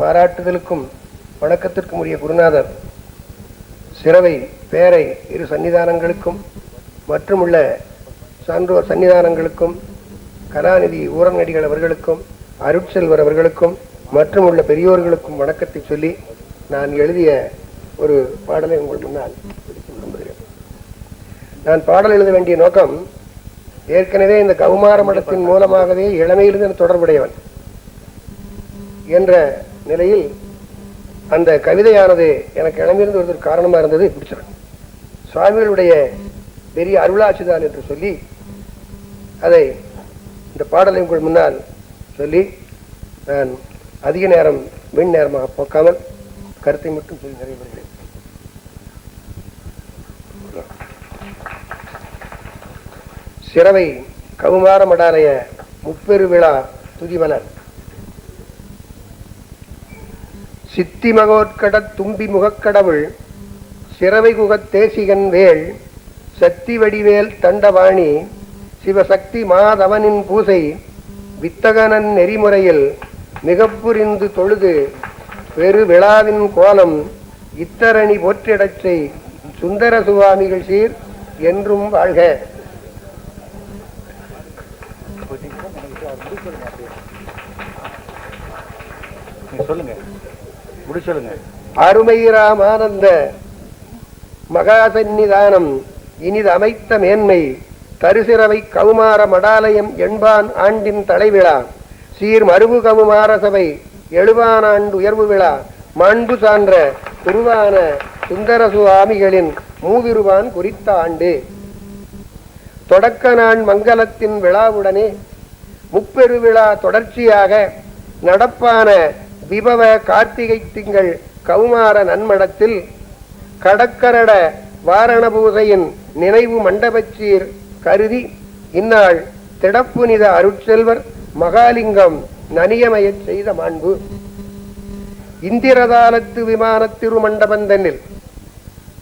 பாராட்டுதலுக்கும் வணக்கத்திற்கும் உரிய குருநாதர். சிறவை பேரை இரு சன்னிதானங்களுக்கும் மற்றுமுள்ள சான்றோர் சன்னிதானங்களுக்கும் கலாநிதி ஊரங்கடிகள் அவர்களுக்கும் அருட்செல்வர் அவர்களுக்கும் மற்றும் உள்ள பெரியோர்களுக்கும் வணக்கத்தை சொல்லி நான் எழுதிய ஒரு பாடலை உங்கள் முன்னால் விரும்புகிறேன் நான் பாடல் எழுத வேண்டிய நோக்கம் ஏற்கனவே இந்த கௌமார மடத்தின் மூலமாகவே இளமையிலிருந்து தொடர்புடையவன் என்ற நிலையில் அந்த கவிதையானது எனக்கு இளமையிலிருந்து ஒரு காரணமாக இருந்தது பிடிச்சிருக்கு சுவாமிகளுடைய பெரிய அருளாட்சிதான் என்று சொல்லி அதை இந்த பாடலை உங்கள் முன்னால் சொல்லி நான் அதிக நேரம் வீண் நேரமாக போக்காமல் கருத்தை மட்டும் சொல்லி நிறைவேறுகிறேன் சிறவை கவுமார மடாலய முப்பெரு விழா துதிமலர் சித்தி மகோத்கடத் தும்பி முகக்கடவுள் சிறவை குகத் தேசிகன் வேள் சக்தி வடிவேல் தண்டவாணி சிவசக்தி மாதவனின் பூசை வித்தகனன் நெறிமுறையில் மிகப்புரிந்து தொழுது பெரு விழாவின் கோலம் இத்தரணி போற்றிடச்சை சுந்தர சுவாமிகள் சீர் என்றும் வாழ்க. சொல்லுங்க. அருமை ராமானந்த அருமைராமானந்த மகாசந்நிதானம் இனிது அமைத்த மேன்மை தரிசிறவை கவுமார மடாலயம் எண்பான் ஆண்டின் தலைவிழா சீர் மருவு கவுமார சபை எழுபான் ஆண்டு உயர்வு விழா மாண்பு சான்ற குருவான சுந்தர சுவாமிகளின் மூவிருவான் குறித்த ஆண்டு. தொடக்க நாள் மங்கலத்தின் விழாவுடனே முப்பெருவிழா தொடர்ச்சியாக நடப்பான விபவ கார்த்திகை திங்கள் கௌமார நன்மடத்தில் கடக்கரட வாரணபூசையின் நினைவு மண்டபச்சீர் கருதி இந்நாள் திடப்புனித அருட்செல்வர் மகாலிங்கம் நனியமயச் செய்த மாண்பு. இந்திரதாலத்து விமான திருமண்டபந்தனில்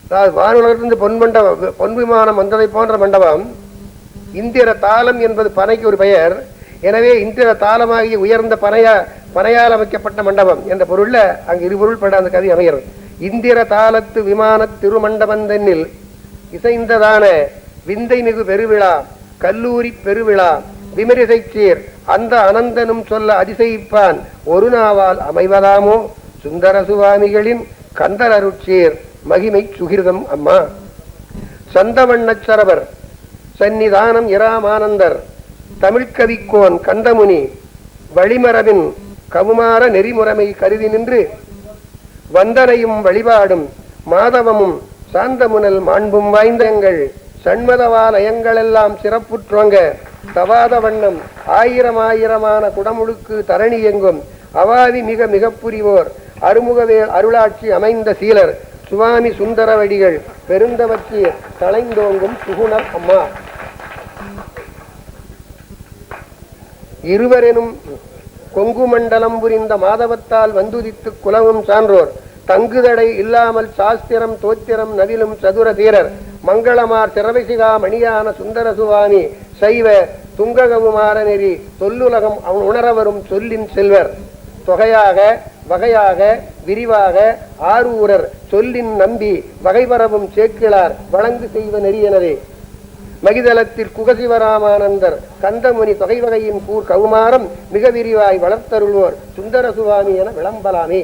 அதாவது வானுலகத்திலிருந்து பொன் மண்டபம் பொன் விமானம் வந்ததை போன்ற மண்டபம் இந்திர தாளம் என்பது பனைக்கு ஒரு பெயர். எனவே இந்திர தாளமாகிய உயர்ந்த பனையா பனையால் அமைக்கப்பட்ட மண்டபம் என்ற பொருள்ல அங்கு இரு பொருள் பட அந்த கதை அமைகிறது. இந்திர தாளத்து விமான திருமண்டபந்தென்னில் இசைந்ததான விந்தை மிகு பெருவிழா கல்லூரி பெருவிழா விமரிசை சீர் அந்த அனந்தனும் சொல்ல அதிசயிப்பான் ஒரு நாவால் அமைவதாமோ? சுந்தர சுவாமிகளின் கந்தர் அருட்சீர் மகிமை சுகிர்தம் அம்மா. சந்தவண்ணச் சரவர் சந்நிதானம் இராமானந்தர் தமிழ்கவிக்கோன் கந்தமுனி வழிமரபின் கவுமார நெறிமுறைமை கருதி நின்று வந்தனையும் வழிபாடும் மாதவமும் சாந்தமுனல் மாண்பும் வாய்ந்தங்கள் சண்மதவாலயங்களெல்லாம் சிறப்புற்றோங்க. தவாத வண்ணம் ஆயிரம் ஆயிரமான குடமுழுக்கு தரணி எங்கும். அவாதி மிக மிக புரிவோர். அருமுகவேல் அருளாட்சி அமைந்த சீலர். சுவாமி சுந்தரவடிகள் பெருந்தவற்றி தலைந்தோங்கும் சுகுணர் அம்மா. இருவரெனும் கொங்கு மண்டலம் புரிந்த மாதவத்தால் வந்துதித்து குலவும் சான்றோர். தங்குதடை இல்லாமல் சாஸ்திரம் தோத்திரம் நவிலும் சதுர தீரர். மங்களமார் சிறவசிகா மணியான சுந்தர சுவாமி. சைவ துங்ககவுமார நெறி. தொல்லுலகம் அவன் உணரவரும் சொல்லின் செல்வர். தொகையாக வகையாக விரிவாக ஆரூரர். சொல்லின் நம்பி வகைபரவும் சேக்கிழார். வழங்கு செய்வ நெறியனரே மகிதலத்தில் குகசிவராமானந்தர் கந்தமுனி தொகை வகையின் கூர் கவுமாரம் மிக விரிவாய் வளர்த்தருள்வோர் சுந்தர சுவாமி என விளம்பலாமே.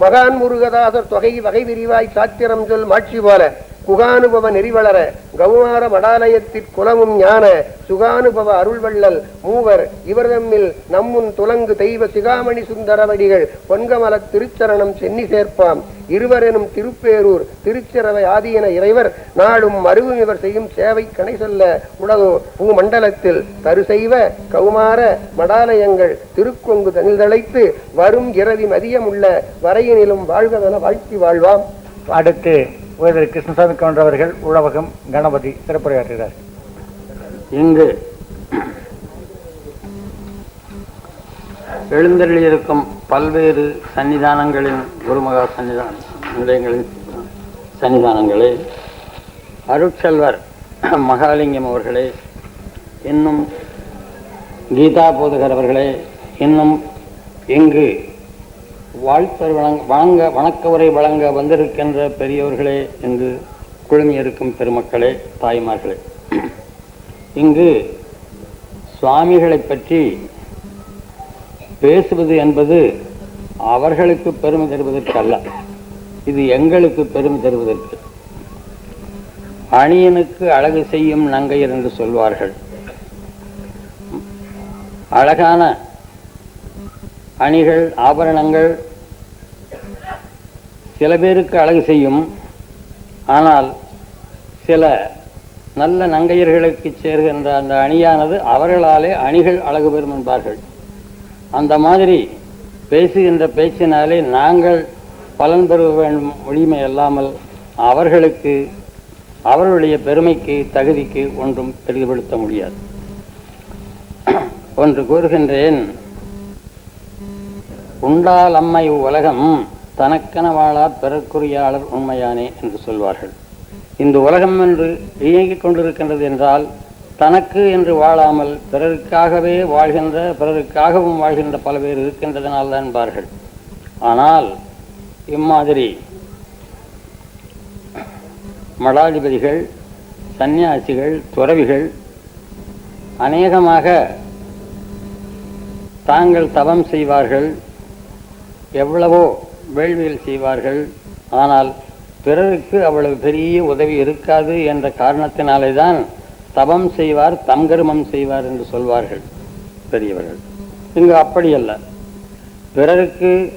மகான் முருகதாசர் தொகை வகை விரிவாய் சாத்திரம் சொல் மாட்சி போல. குகானுபவ நெறிவளர கௌமார மடாலயத்திற் குலமும் ஞான சுகானுபவ அருள்வள்ளல் மூவர் இவர் தம்மில் நம்முன் துலங்கு தெய்வ சிகாமணி சுந்தரவடிகள் பொன்கமல திருச்சரணம் சென்னி சேர்ப்பாம். இருவரெனும் திருப்பேரூர் திருச்சிறவை ஆதியன இறைவர் நாடும் மருவும் இவர் செய்யும் சேவை கணை சொல்ல உலகோ பூமண்டலத்தில் தருசெய்வ கௌமார மடாலயங்கள் திருக்கொங்கு தனிதழைத்து வரும் இரவி மதியமுள்ள வரையினிலும் வாழ்கவென வாழ்த்தி வாழ்வாம். அடுத்து உயர்திரு கிருஷ்ணசாமி கவுண்டர் உழவகம் கணபதி சிறப்புரையாற்றுகிறார் இங்கு எழுந்தருளியிருக்கும் பல்வேறு சன்னிதானங்களின் குருமகா சன்னிதான நிலையங்களின் சன்னிதானங்களே அருட்செல்வர் மகாலிங்கம் அவர்களே இன்னும் கீதா போதகர் அவர்களே இன்னும் இங்கு வாழ்த்தர் வழங்க வழங்க வணக்க உரை வழங்க வந்திருக்கின்ற பெரியோர்களே என்று குழுமியிருக்கும் பெருமக்களே தாய்மார்களே. இங்கு சுவாமிகளை பற்றி பேசுவது என்பது அவர்களுக்கு பெருமை தருவதற்கு அல்ல இது எங்களுக்கு பெருமை தருவதற்கு. அணியனுக்கு அழகு செய்யும் நங்கையர் என்று சொல்வார்கள். அழகான அணிகள் ஆபரணங்கள் சில பேருக்கு அழகு செய்யும். ஆனால் சில நல்ல நங்கையர்களுக்கு சேர்கின்ற அந்த அணியானது அவர்களாலே அணிகள் அழகு பெறும் என்பார்கள். அந்த மாதிரி பேசுகின்ற பேச்சினாலே நாங்கள் பலன் பெற வேண்டும் ஒளிமை அல்லாமல் அவர்களுக்கு அவர்களுடைய பெருமைக்கு தகுதிக்கு ஒன்றும் பெரிதுபடுத்த முடியாது. ஒன்று கூறுகின்றேன் உண்டால் அம்மை உலகம் தனக்கென வாழா பிறக்குரியாளர் உண்மையானே என்று சொல்வார்கள். இந்த உலகம் என்று இயங்கிக் கொண்டிருக்கின்றது என்றால் தனக்கு என்று வாழாமல் பிறருக்காகவே வாழ்கின்ற பிறருக்காகவும் வாழ்கின்ற பல பேர் இருக்கின்றதனால் தான் என்பார்கள். ஆனால் இம்மாதிரி மடாதிபதிகள் சந்நியாசிகள் துறவிகள் அநேகமாக தாங்கள் தவம் செய்வார்கள் எவ்வளவோ வேள்வியில் செய்வார்கள் ஆனால் பிறருக்கு அவ்வளவு பெரிய உதவி இருக்காது என்ற காரணத்தினாலே தான் தபம் செய்வார் தம் கருமம் செய்வார் என்று சொல்வார்கள் பெரியவர்கள். இங்கு அப்படியல்ல. பிறருக்கு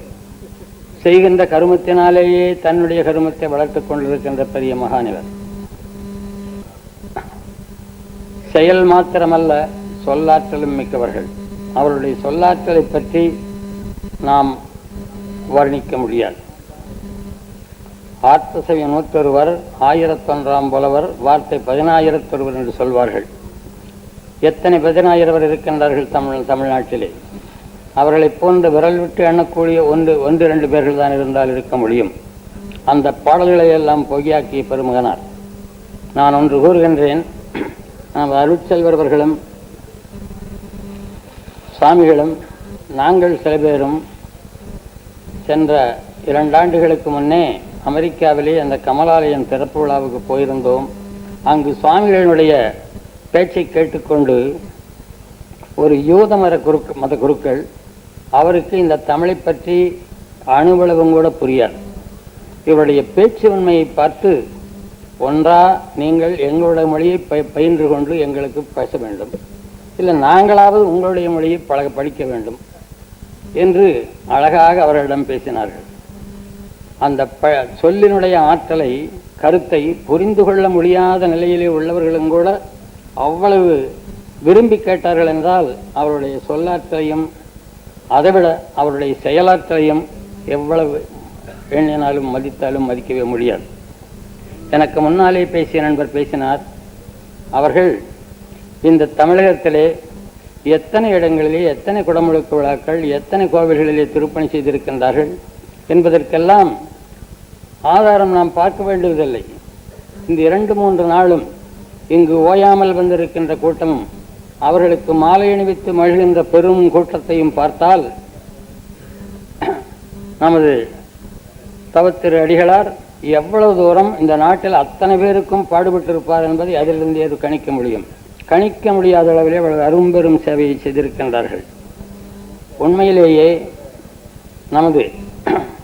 செய்கின்ற கருமத்தினாலேயே தன்னுடைய கருமத்தை வளர்த்துக் கொண்டிருக்கின்ற பெரிய மகானிவர். செயல் மாத்திரமல்ல சொல்லாற்றலும் மிக்கவர்கள். அவருடைய சொல்லாற்றலை பற்றி நாம் வர்ணிக்க முடியாது. ஆர்த்தசவி நூற்றொருவர் ஆயிரத்தொன்றாம் புலவர் வார்த்தை பதினாயிரத்தொருவர் என்று சொல்வார்கள். எத்தனை பதினாயிரவர் இருக்கின்றார்கள் தமிழ் தமிழ்நாட்டிலே? அவர்களை போன்று விரல் விட்டு எண்ணக்கூடிய ஒன்று ஒன்று இரண்டு பேர்கள் தான் இருந்தால் இருக்க முடியும். அந்த பாடல்களை எல்லாம் பொய்யாக்கிய பெருமகனார். நான் ஒன்று கூறுகின்றேன். நாம் அருட்செல்வர் அவர்களும் சுவாமிகளும் நாங்கள் சில பேரும் சென்ற இரண்டாண்டுகளுக்கு முன்னே அமெரிக்காவிலே அந்த கமலாலயம் திறப்பு விழாவுக்கு போயிருந்தோம். அங்கு சுவாமிகளினுடைய பேச்சை கேட்டுக்கொண்டு ஒரு யூத மத குருக்கு மத குருக்கள் அவருக்கு இந்த தமிழை பற்றி அணுவளவும் கூட புரியாது. இவருடைய பேச்சு உண்மையை பார்த்து ஒன்றா நீங்கள் எங்களுடைய மொழியை ப பயின்று கொண்டு எங்களுக்கு பேச வேண்டும். இல்லை நாங்களாவது உங்களுடைய மொழியை பழக படிக்க வேண்டும். என்று அழகாக அவர்களிடம் பேசினார்கள். அந்த ப சொல்லினுடைய ஆற்றலை கருத்தை புரிந்து கொள்ள முடியாத நிலையிலே உள்ளவர்களும் கூட அவ்வளவு விரும்பி கேட்டார்கள் என்றால் அவருடைய சொல்லாற்றலையும் அதைவிட அவருடைய செயலாற்றலையும் எவ்வளவு எண்ணினாலும் மதித்தாலும் மதிக்கவே முடியாது. எனக்கு முன்னாலே பேசிய நண்பர் பேசினார். அவர்கள் இந்த தமிழகத்திலே எத்தனை இடங்களிலே எத்தனை குடமுழுக்கு விழாக்கள் எத்தனை கோவில்களிலே திருப்பணி செய்திருக்கின்றார்கள் என்பதற்கெல்லாம் ஆதாரம் நாம் பார்க்க வேண்டியதில்லை. இந்த இரண்டு மூன்று நாளும் இங்கு ஓயாமல் வந்திருக்கின்ற கூட்டமும் அவர்களுக்கு மாலை அணிவித்து மகிழ்கின்ற பெரும் கூட்டத்தையும் பார்த்தால் நமது தவத்திரு அடிகளார் எவ்வளவு தூரம் இந்த நாட்டில் அத்தனை பேருக்கும் பாடுபட்டிருப்பார் என்பதை அதிலிருந்தே கணிக்க முடியும். கணிக்க முடியாத அளவிலே அவர்கள் அரும்பெரும் சேவையை செய்திருக்கின்றார்கள். உண்மையிலேயே நமது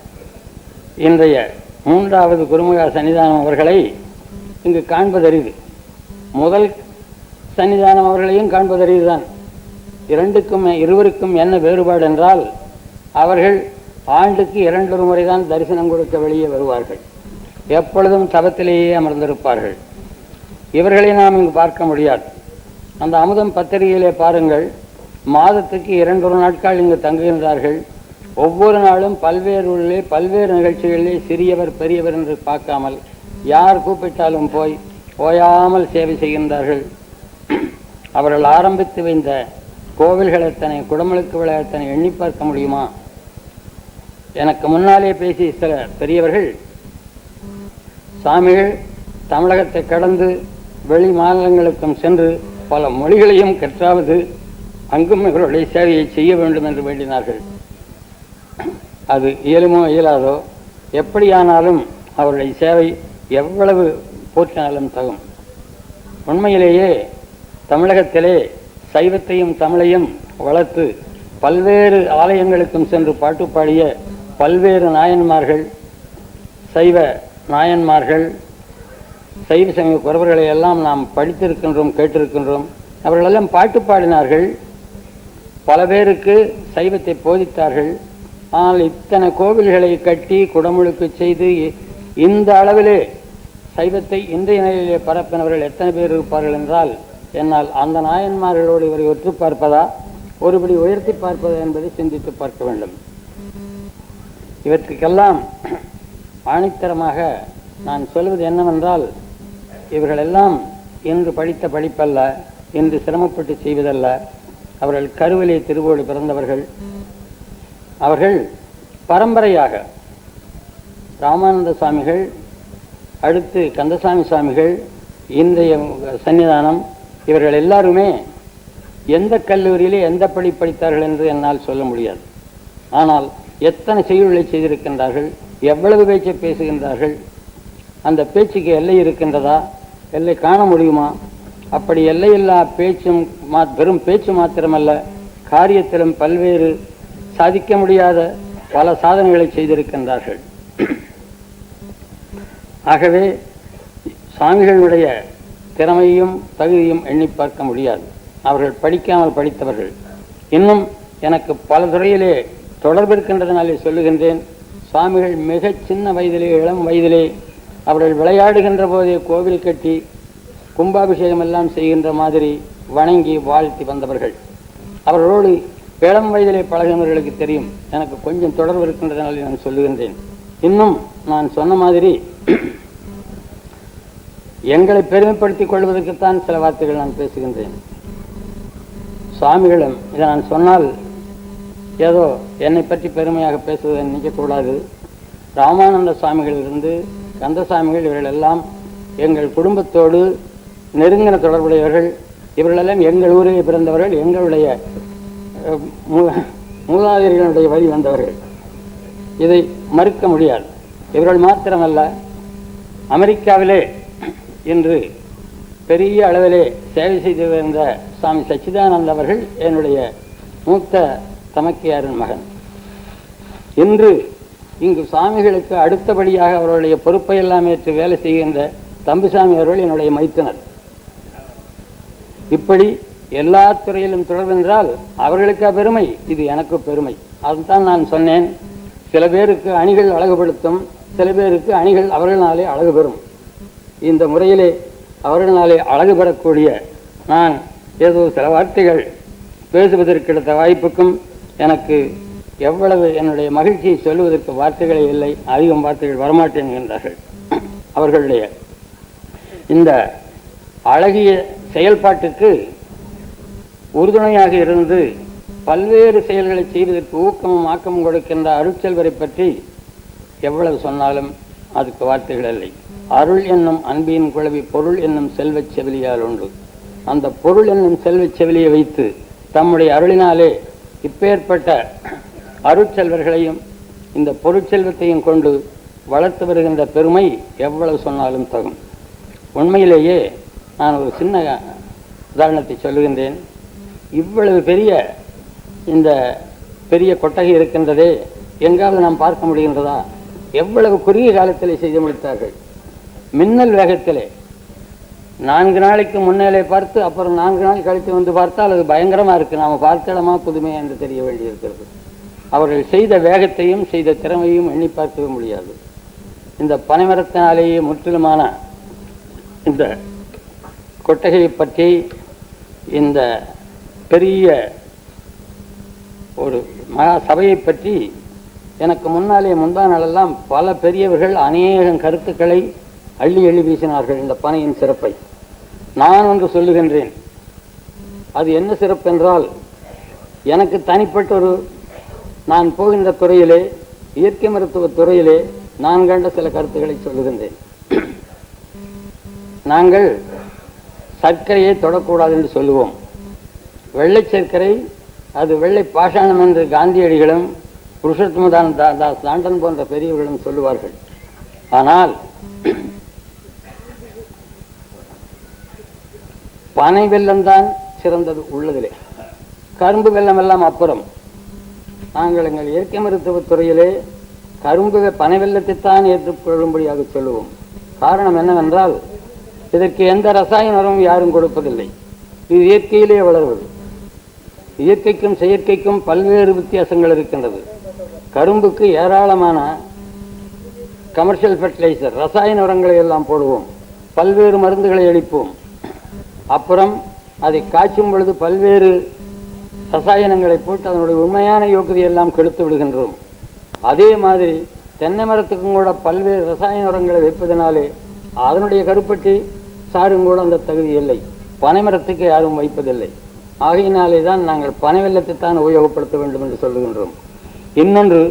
இன்றைய மூன்றாவது குருமுகா சன்னிதானம் அவர்களை இங்கு காண்பதறிது முதல் சன்னிதானம் அவர்களையும் காண்பதறிதுதான் இரண்டுக்கும் இருவருக்கும் என்ன வேறுபாடு என்றால் அவர்கள் ஆண்டுக்கு இரண்டொரு முறைதான் தரிசனம் கொடுக்க வெளியே வருவார்கள். எப்பொழுதும் தவத்திலேயே அமர்ந்திருப்பார்கள். இவர்களை நாம் இங்கு பார்க்க முடியாது. அந்த அமுதம் பத்திரிகையிலே பாருங்கள். மாதத்துக்கு இரண்டொரு நாட்கள் இங்கு தங்குகின்றார்கள். ஒவ்வொரு நாளும் பல்வேறு உள்ளே பல்வேறு நிகழ்ச்சிகளிலே சிறியவர் பெரியவர் என்று பார்க்காமல் யார் கூப்பிட்டாலும் போய் ஓயாமல் சேவை செய்கின்றார்கள். அவர்கள் ஆரம்பித்து வைந்த கோவில்கள் எத்தனை குடமுழுக்கு விழா எத்தனை எண்ணி பார்க்க முடியுமா? எனக்கு முன்னாலே பேசிய சில பெரியவர்கள் சாமிகள் தமிழகத்தை கடந்து வெளி மாநிலங்களுக்கும் சென்று பல மொழிகளையும் கற்றாவது அங்கும் இவர்களுடைய சேவையை செய்ய வேண்டும் என்று வேண்டினார்கள். அது இயலுமோ இயலாதோ எப்படியானாலும் அவருடைய சேவை எவ்வளவு போற்றினாலும் தகும். உண்மையிலேயே தமிழகத்திலே சைவத்தையும் தமிழையும் வளர்த்து பல்வேறு ஆலயங்களுக்கும் சென்று பாட்டு பாடிய பல்வேறு நாயன்மார்கள் சைவ நாயன்மார்கள் சைவ சமய குறவர்களை எல்லாம் நாம் படித்திருக்கின்றோம் கேட்டிருக்கின்றோம். அவர்களெல்லாம் பாட்டு பாடினார்கள். பல பேருக்கு சைவத்தை போதித்தார்கள். ஆனால் இத்தனை கோவில்களை கட்டி குடமுழுக்கு செய்து இந்த அளவிலே சைவத்தை இன்றைய நிலையிலே பரப்பினவர்கள் எத்தனை பேர் இருப்பார்கள் என்றால் என்னால் அந்த நாயன்மார்களோடு இவரை ஒற்று பார்ப்பதா? ஒருபடி உயர்த்தி பார்ப்பதா என்பதை சிந்தித்து பார்க்க வேண்டும். இவற்றுக்கெல்லாம் ஆணித்தரமாக நான் சொல்வது என்னவென்றால் இவர்களெல்லாம் இன்று படித்த படிப்பல்ல இன்று சிரமப்பட்டு செய்வதல்ல. அவர்கள் கருவிலே திருவோடு பிறந்தவர்கள். அவர்கள் பரம்பரையாக ராமானந்த சுவாமிகள் அடுத்து கந்தசாமி சுவாமிகள் இன்றைய சன்னிதானம் இவர்கள் எல்லாருமே எந்த கல்லூரியிலே எந்த படி படித்தார்கள் என்று என்னால் சொல்ல முடியாது. ஆனால் எத்தனை செய்யுள்களை செய்திருக்கின்றார்கள் எவ்வளவு பேச்சை பேசுகின்றார்கள் அந்த பேச்சுக்கு எல்லை இருக்கின்றதா எல்லை காண முடியுமா? அப்படி எல்லையில்லா பேச்சும் மா வெறும் பேச்சு மாத்திரமல்ல காரியத்திலும் பல்வேறு சாதிக்க முடியாத பல சாதனைகளை செய்திருக்கின்றார்கள். ஆகவே சாமிகளுடைய திறமையும் தகுதியும் எண்ணி பார்க்க முடியாது. அவர்கள் படிக்காமல் படித்தவர்கள். இன்னும் எனக்கு பல துறையிலே தொடர்பு இருக்கின்றதனாலே சொல்லுகின்றேன் சுவாமிகள் மிகச் சின்ன வயதிலே இளம் வயதிலே அவர்கள் விளையாடுகின்ற போதே கோவில் கட்டி கும்பாபிஷேகம் எல்லாம் செய்கின்ற மாதிரி வணங்கி வாழ்த்தி வந்தவர்கள். அவர்களோடு இளம் வயதிலே பழகினவர்களுக்கு தெரியும். எனக்கு கொஞ்சம் தொடர்பு இருக்கின்றதனால் நான் சொல்லுகின்றேன். இன்னும் நான் சொன்ன மாதிரி எங்களை பெருமைப்படுத்திக் கொள்வதற்குத்தான் சில வார்த்தைகள் நான் பேசுகின்றேன். சுவாமிகளும் இதை நான் சொன்னால் ஏதோ என்னை பற்றி பெருமையாக பேசுவதை நினைக்கக்கூடாது. ராமானந்த சுவாமிகளிலிருந்து கந்தசாமிகள் இவர்கள் எல்லாம் எங்கள் குடும்பத்தோடு நெருங்கின தொடர்புடையவர்கள். இவர்களெல்லாம் எங்கள் ஊரில் பிறந்தவர்கள் எங்களுடைய அஹ், மூதாதையர்களுடைய வழி வந்தவர்கள். இதை மறுக்க முடியாது. இவர்கள் மாத்திரமல்ல அமெரிக்காவிலே இன்று பெரிய அளவிலே சேவை செய்து வந்த சுவாமி சச்சிதானந்த அவர்கள் என்னுடைய மூத்த தமக்கையாரின் மகன். இன்று இங்கு சுவாமிகளுக்கு அடுத்தபடியாக அவர்களுடைய பொறுப்பை எல்லாம் ஏற்று வேலை செய்கின்ற தம்பிசாமி அவர்கள் என்னுடைய மைத்தனர். இப்படி எல்லா துறையிலும் தொடர்பென்றால் அவர்களுக்கா பெருமை இது எனக்கு பெருமை. அதுதான் நான் சொன்னேன். சில பேருக்கு அணிகள் அழகுபடுத்தும் சில பேருக்கு அணிகள் அவர்களாலே அழகு பெறும் இந்த முறையிலே அவர்களாலே அழகு பெறக்கூடிய நான் ஏதோ சில வார்த்தைகள் பேசுவதற்கு எடுத்த வாய்ப்புக்கும் எனக்கு எவ்வளவு என்னுடைய மகிழ்ச்சியை சொல்லுவதற்கு வார்த்தைகளே இல்லை அதிகம் வார்த்தைகள் வரமாட்டேன் என்கின்றார்கள் அவர்களுடைய இந்த அழகிய செயல்பாட்டுக்கு உறுதுணையாக இருந்து பல்வேறு செயல்களை செய்வதற்கு ஊக்கமும் ஆக்கமும் கொடுக்கின்ற அருட்செல்வரை பற்றி எவ்வளவு சொன்னாலும் அதுக்கு வார்த்தைகள் இல்லை. அருள் என்னும் அன்பின் குழவி பொருள் என்னும் செல்வச் செவிலியால் உண்டு. அந்த பொருள் என்னும் செல்வச் செவிலியை வைத்து தம்முடைய அருளினாலே இப்பேற்பட்ட அருட்செல்வர்களையும் இந்த பொருட்செல்வத்தையும் கொண்டு வளர்த்து வருகின்ற பெருமை எவ்வளவு சொன்னாலும் தகும். உண்மையிலேயே நான் ஒரு சின்ன உதாரணத்தை சொல்லுகின்றேன். இவ்வளவு பெரிய இந்த பெரிய கொட்டகை இருக்கின்றதே எங்காவது நாம் பார்க்க முடிகின்றதா? எவ்வளவு குறுகிய காலத்திலே செய்து முடித்தார்கள்? மின்னல் வேகத்திலே. நான்கு நாளைக்கு முன்னாலே பார்த்து அப்புறம் நான்கு நாள் கழித்து வந்து பார்த்தால் அது பயங்கரமாக இருக்குது நாம் பார்க்கலாமா புதுமையாக என்று தெரிய வேண்டியிருக்கிறது. அவர்கள் செய்த வேகத்தையும் செய்த திறமையும் எண்ணி பார்க்கவே முடியாது. இந்த பனைமரத்தினாலேயே முற்றிலுமான இந்த கொட்டகையை பற்றி இந்த பெரிய ஒரு மகா சபையை பற்றி எனக்கு முன்னாலே முந்தா நாளெல்லாம் பல பெரியவர்கள் அநேகம் கருத்துக்களை அள்ளி அள்ளி வீசினார்கள் இந்த பனையின் சிறப்பை. நான் ஒன்று சொல்லுகின்றேன். அது என்ன சிறப்பு என்றால் எனக்கு தனிப்பட்ட ஒரு நான் போகின்ற துறையிலே இயற்கை மருத்துவ துறையிலே நான் கண்ட சில கருத்துக்களை சொல்லுகின்றேன். நாங்கள் சர்க்கரையை தொடக்கூடாது என்று சொல்லுவோம். வெள்ளை சர்க்கரை அது வெள்ளை பாஷாணம் என்று காந்தியடிகளும் புருஷோத்தமதான் தா- தாஸ் லாண்டன் போன்ற பெரியவர்களும் சொல்லுவார்கள். ஆனால் பனை வெள்ளம்தான் சிறந்தது உள்ளதிலே. கரும்பு வெள்ளம் எல்லாம் அப்புறம். நாங்கள் எங்கள் இயற்கை மருத்துவத் துறையிலே கரும்பு பனை வெள்ளத்தைத்தான் ஏற்றுக்கொள்ளும்படியாக சொல்லுவோம். காரணம் என்னவென்றால் இதற்கு எந்த ரசாயன உரமும் யாரும் கொடுப்பதில்லை. இது இயற்கையிலே வளர்வது. இயற்கைக்கும் செயற்கைக்கும் பல்வேறு வித்தியாசங்கள் இருக்கின்றது. கரும்புக்கு ஏராளமான கமர்ஷியல் ஃபெர்டிலைசர் ரசாயன உரங்களை எல்லாம் போடுவோம். பல்வேறு மருந்துகளை அளிப்போம். அப்புறம் அதை காய்ச்சும் பொழுது பல்வேறு ரசாயனங்களை போட்டு அதனுடைய உண்மையான யோக்கியதை எல்லாம் கெடுத்து விடுகின்றோம். அதே மாதிரி தென்னை மரத்துக்கும் கூட பல்வேறு ரசாயன உரங்களை வைப்பதனாலே அதனுடைய கருப்பட்டி சாரும் கூட அந்த தகுதி இல்லை. பனை மரத்துக்கு யாரும் வைப்பதில்லை. ஆகையினாலே தான் நாங்கள் பனை வெள்ளத்தை தான் உபயோகப்படுத்த வேண்டும் என்று சொல்லுகின்றோம். இன்னொன்று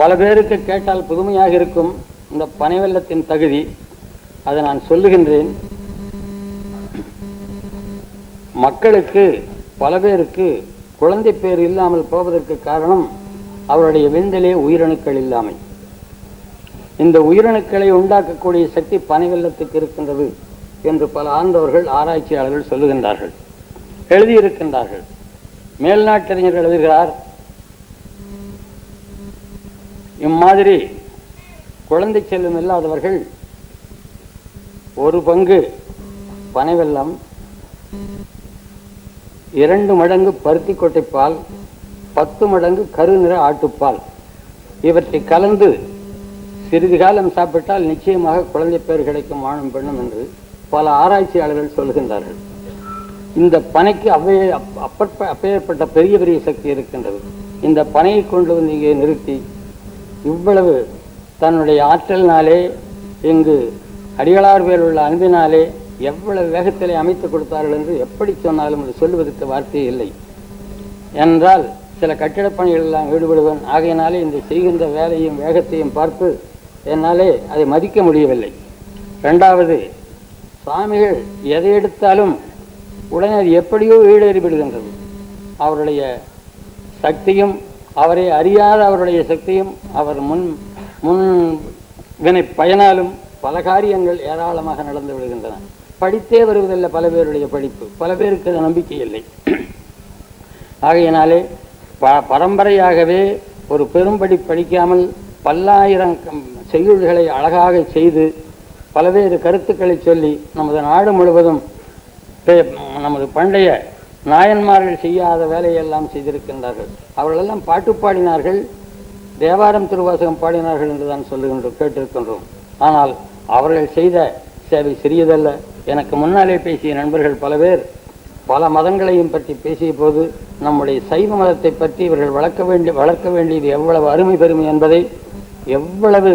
பல பேருக்கு கேட்டால் புதுமையாக இருக்கும் இந்த பனை வெள்ளத்தின் தகுதி. அதை நான் சொல்லுகின்றேன். மக்களுக்கு பல பேருக்கு குழந்தை பேர் இல்லாமல் போவதற்கு காரணம் அவருடைய விந்தலே உயிரணுக்கள் இல்லாமை. இந்த உயிரணுக்களை உண்டாக்கக்கூடிய சக்தி பனைவெள்ளத்துக்கு இருக்கின்றது என்று பல ஆண்டவர்கள் ஆராய்ச்சியாளர்கள் சொல்லுகின்றார்கள். எழுதியிருக்கின்றார்கள். மேல்நாட்டறிஞர் எழுதுகிறார் இம்மாதிரி குழந்தை செல்லும் இல்லாதவர்கள் ஒரு பங்கு பனைவெல்லம் இரண்டு மடங்கு பருத்தி கொட்டைப்பால் பத்து மடங்கு கருநிற ஆட்டுப்பால். இவற்றை கலந்து சிறிது காலம் சாப்பிட்டால் நிச்சயமாக குழந்தை பேர் கிடைக்கும் ஆணும் பெண்ணும் என்று பல ஆராய்ச்சியாளர்கள் சொல்கின்றார்கள் இந்த பனைக்கு அவ்வே அப்பற்ப அப்பேற்பட்ட பெரிய பெரிய சக்தி இருக்கின்றது. இந்த பனையை கொண்டு வந்து இங்கே நிறுத்தி இவ்வளவு தன்னுடைய ஆற்றலினாலே இங்கு அடிகளார் பேர் உள்ள அன்பினாலே எவ்வளவு வேகத்திலே அமைத்து கொடுத்தார்கள் என்று எப்படி சொன்னாலும் அது சொல்லுவதற்கு வார்த்தை இல்லை. என்றால் சில கட்டிடப் பணிகளெல்லாம் ஈடுபடுவன். ஆகையினாலே இந்த செய்கின்ற வேலையும் வேகத்தையும் பார்த்து என்னாலே அதை மதிக்க முடியவில்லை. ரெண்டாவது சுவாமிகள் எதை எடுத்தாலும் உடனே அது எப்படியோ ஈடேறிவிடுகின்றது. அவருடைய சக்தியும் அவரை அறியாத அவருடைய சக்தியும் அவர் முன் முன் வினை பயனாலும் பல காரியங்கள் ஏராளமாக நடந்து விடுகின்றன. படித்தே வருவதில்லை பல பேருடைய படிப்பு. பல பேருக்கு அது நம்பிக்கை இல்லை. ஆகையினாலே ப பரம்பரையாகவே ஒரு பெரும்படி படிக்காமல் பல்லாயிரம் செய்யுள்களை அழகாக செய்து பல்வேறு கருத்துக்களை சொல்லி நமது நாடு முழுவதும் பே- நமது பண்டைய நாயன்மார்கள் செய்யாத வேலையெல்லாம் செய்திருக்கின்றார்கள். அவர்களெல்லாம் பாட்டு பாடினார்கள் தேவாரம் திருவாசகம் பாடினார்கள் என்று தான் சொல்லுகின்றோம் கேட்டிருக்கின்றோம். ஆனால் அவர்கள் செய்த சேவை சிறியதல்ல. எனக்கு முன்னாலே பேசிய நண்பர்கள் பல பேர் பல மதங்களையும் பற்றி பேசிய போது நம்முடைய சைவ மதத்தை பற்றி இவர்கள் வளர்க்க வேண்டிய வளர்க்க வேண்டியது எவ்வளவு அருமை பெருமை என்பதை எவ்வளவு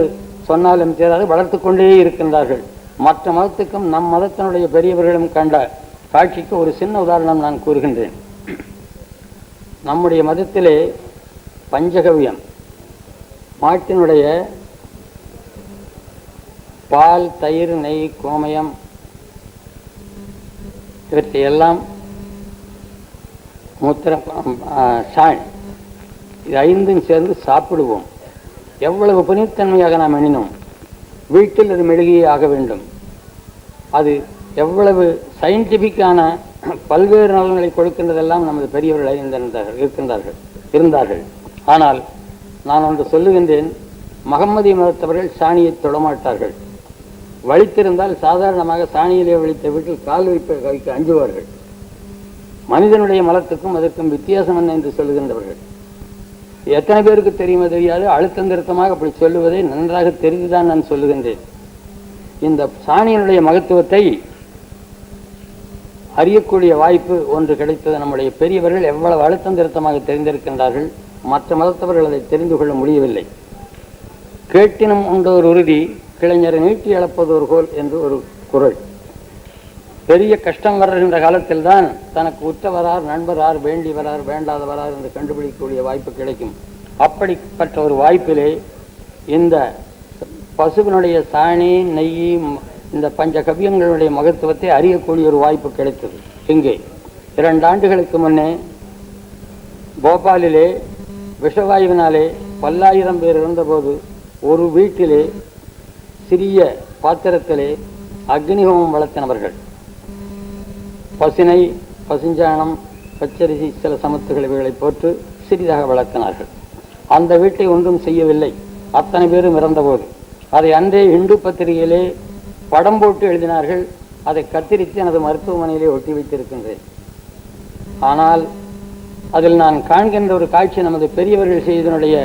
சொன்னாலும் தெரியாது வளர்த்து கொண்டே இருக்கின்றார்கள். மற்ற மதத்துக்கும் நம் மதத்தினுடைய பெரியவர்களும் கண்ட காட்சிக்கு ஒரு சின்ன உதாரணம் நான் கூறுகின்றேன். நம்முடைய மதத்திலே பஞ்சகவியம் மாட்டினுடைய பால் தயிர் நெய் கோமயம் இவற்றை எல்லாம் மூத்திரம் ஆ, சாண் இது ஐந்தும் சேர்ந்து சாப்பிடுவோம். எவ்வளவு புனித்தன்மையாக நாம் எண்ணினோம். வீட்டில் அது மெழுகியே ஆக வேண்டும். அது எவ்வளவு சயின்டிஃபிக்கான பல்வேறு நலன்களை கொடுக்கின்றதெல்லாம் நமது பெரியவர்கள் அறிந்திருந்தார்கள் இருக்கின்றார்கள் இருந்தார்கள். ஆனால் நான் ஒன்று சொல்லுகின்றேன் மகம்மதி மதத்தவர்கள் சாணியை தொடமாட்டார்கள் வலித்திருந்தால் சாதாரணமாக சாணியிலே வலித்த வீட்டில் கால் வைப்ப வைக்க அஞ்சுவார்கள். மனிதனுடைய மலத்துக்கும் அதற்கும் வித்தியாசம் என்ன என்று சொல்லுகின்றவர்கள். எத்தனை பேருக்கு தெரியுமோ தெரியாது அழுத்தம் திருத்தமாக அப்படி சொல்லுவதை நன்றாக தெரிந்துதான் நான் சொல்லுகின்றேன். இந்த சாணியினுடைய மகத்துவத்தை அறியக்கூடிய வாய்ப்பு ஒன்று கிடைத்தது. நம்முடைய பெரியவர்கள் எவ்வளவு அழுத்தம் திருத்தமாக தெரிந்திருக்கின்றார்கள் மற்ற மதத்தவர்கள் அதை தெரிந்து கொள்ள முடியவில்லை. கேட்டினும் உண்டோர் உறுதி கிளைஞரை நீட்டி இழப்பதோர் கோல் என்று ஒரு குரல். பெரிய கஷ்டம் வருகின்ற காலத்தில் தான் தனக்கு உற்றவரார் நண்பரார் வேண்டி வரார் வேண்டாதவரார் என்று கண்டுபிடிக்கக்கூடிய வாய்ப்பு கிடைக்கும். அப்படிப்பட்ட ஒரு வாய்ப்பிலே இந்த பசுவினுடைய சாணி நெய் இந்த பஞ்ச கவியங்களுடைய மகத்துவத்தை அறியக்கூடிய ஒரு வாய்ப்பு கிடைத்தது. இங்கே இரண்டு ஆண்டுகளுக்கு முன்னே போபாலிலே விஷவாயுவினாலே பல்லாயிரம் பேர் இருந்தபோது ஒரு வீட்டிலே சிறிய பாத்திரத்திலே அக்னிஹோமம் வளர்த்தினவர்கள். பசினை பசுஞ்சாணம் பச்சரிசி சில சமத்துகள் இவைகளை போட்டு சிறிதாக வளர்த்தினார்கள். அந்த வீட்டை ஒன்றும் செய்யவில்லை. அத்தனை பேரும் இறந்தபோது. அதை அன்றே இந்து பத்திரிகையிலே படம் போட்டு எழுதினார்கள். அதை கத்திரித்து எனது மருத்துவமனையிலே ஒட்டி வைத்திருக்கின்றேன். ஆனால் அதில் நான் காண்கின்ற ஒரு காட்சி நமது பெரியவர்கள் செய்தனுடைய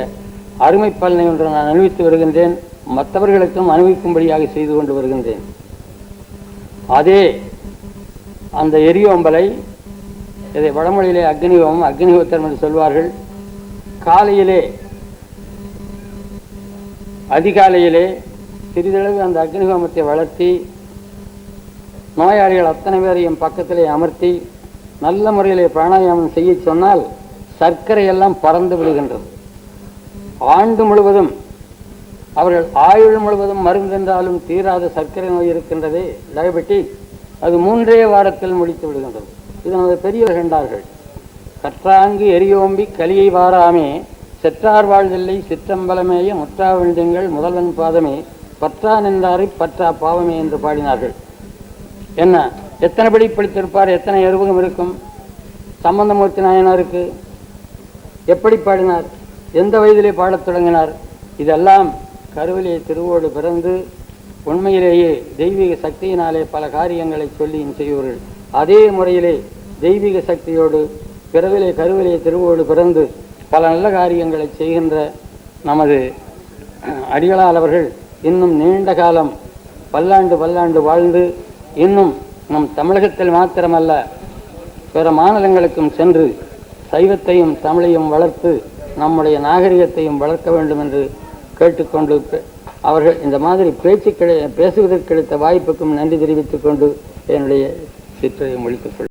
அருமை பலனை ஒன்று நான் அனுபவித்து வருகின்றேன். மற்றவர்களுக்கும் அனுபவிக்கும்படியாக செய்து கொண்டு வருகின்றேன். அதே அந்த எரியோம்பலை இதை வடமொழியிலே அக்னிஹோமம் அக்னிஹோத்திரம் என்று சொல்வார்கள். காலையிலே அதிகாலையிலே சிறிதளவு அந்த அக்னிஹோமத்தை வளர்த்தி நோயாளிகள் அத்தனை பேரையும் பக்கத்திலே அமர்த்தி நல்ல முறையிலே பிராணாயாமம் செய்ய சொன்னால் சர்க்கரை எல்லாம் பறந்து விடுகின்றது. ஆண்டு முழுவதும் அவர்கள் ஆயுள் முழுவதும் மருந்தென்றாலும் தீராத சர்க்கரை நோய் இருக்கின்றதே. டயபெட்டிக் அது மூன்றே வாரத்தில் முடித்து விடுகின்றது. இது நமது பெரியவர் கண்டார்கள். கற்றாங்கு எரியோம்பி கலியை வாராமே செற்றார் வாழ்தில்லை சிற்றம்பலமேய முற்றா விழுதுங்கள் முதல்வன் பாதமே பற்றா நின்றாரை பற்றா பாவமே என்று பாடினார்கள். என்ன? எத்தனை படி படித்திருப்பார்? எத்தனை எருவகம் இருக்கும்? சம்பந்தமூர்த்தி நாயனாருக்கு எப்படி பாடினார்? எந்த வயதிலே பாடத் தொடங்கினார்? இதெல்லாம் கருவிலே திருவோடு பிறந்து உண்மையிலேயே தெய்வீக சக்தியினாலே பல காரியங்களை சொல்லியும் செய்வார்கள். அதே முறையிலே தெய்வீக சக்தியோடு பிறவிலே கருவிலே திருவோடு பிறந்து பல நல்ல காரியங்களை செய்கின்ற நமது அடிகளால் அவர்கள் இன்னும் நீண்ட காலம் பல்லாண்டு பல்லாண்டு வாழ்ந்து இன்னும் நம் தமிழகத்தில் மாத்திரமல்ல பிற மாநிலங்களுக்கும் சென்று சைவத்தையும் தமிழையும் வளர்த்து நம்முடைய நாகரிகத்தையும் வளர்க்க வேண்டும் என்று கேட்டுக்கொண்டு அவர்கள் இந்த மாதிரி பேச்சு கிடை பேசுவதற்கு கிடைத்த வாய்ப்புக்கும் நன்றி தெரிவித்துக் கொண்டு என்னுடைய சிற்றையை முடித்துக்